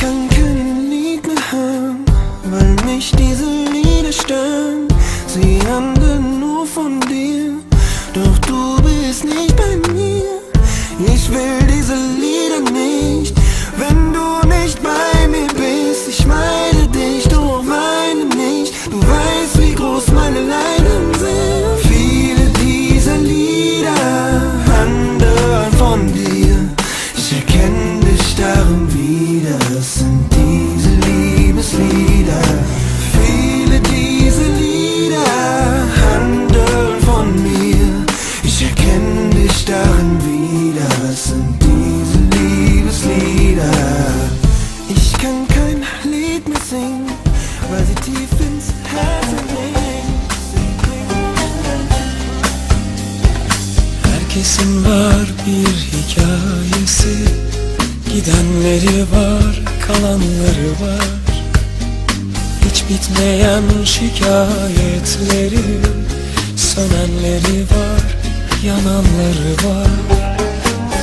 kann kein Lied mehr hören, weil mich diese Lieder stören. Sie handeln nur von dir, doch du bist nicht bei mir. Ich will diese Lieder. Kein Lied mehr singen, weil sie tief ins Herz Herkesin var bir hikayesi Gidenleri var, kalanları var. Hiç bitmeyen şikayetleri Sönenleri var, yananları var.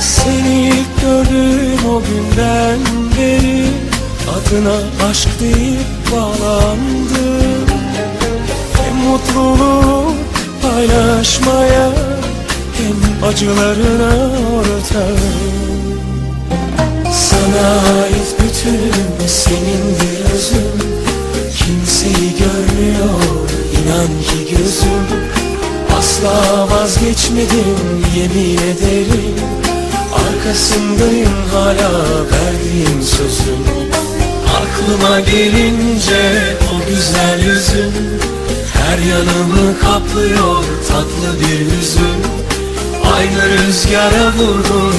Seni ilk gördüğüm o günden beri Adına aşk deyip bağlandım hem mutluluğu paylaşmaya Hem acılarına ortağım Sana ait bütünüm senindir özüm Kimseyi görmüyor inan ki gözüm. Asla vazgeçmedim yemin ederim. Arkasındayım hala verdiğim sözüm Aklıma gelince o güzel yüzün Her yanımı kaplıyor tatlı bir hüzün Aynı rüzgara vurdun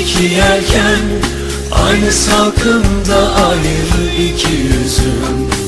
iki yelken Aynı salkımda ayrı iki yüzüm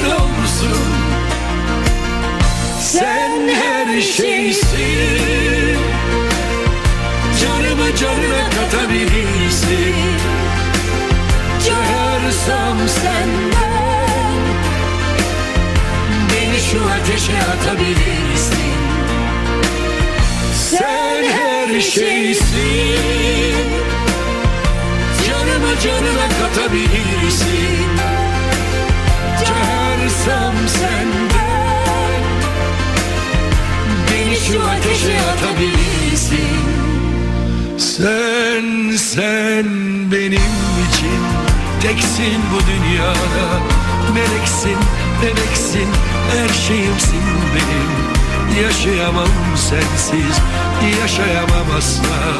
senden. Beni şu ateşe atabilirsin. Sen her şeysin. Canımı canına katabilirsin. Çağırsam senden. Beni şu ateşe atabilirsin. Sen, sen benim için Teksin bu dünyada. Meleksin, meleksin Her şeyimsin benim. Yaşayamam sensiz Yaşayamam asla.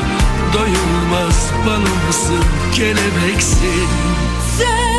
Doyulmaz balımsın Kelebeksin Sen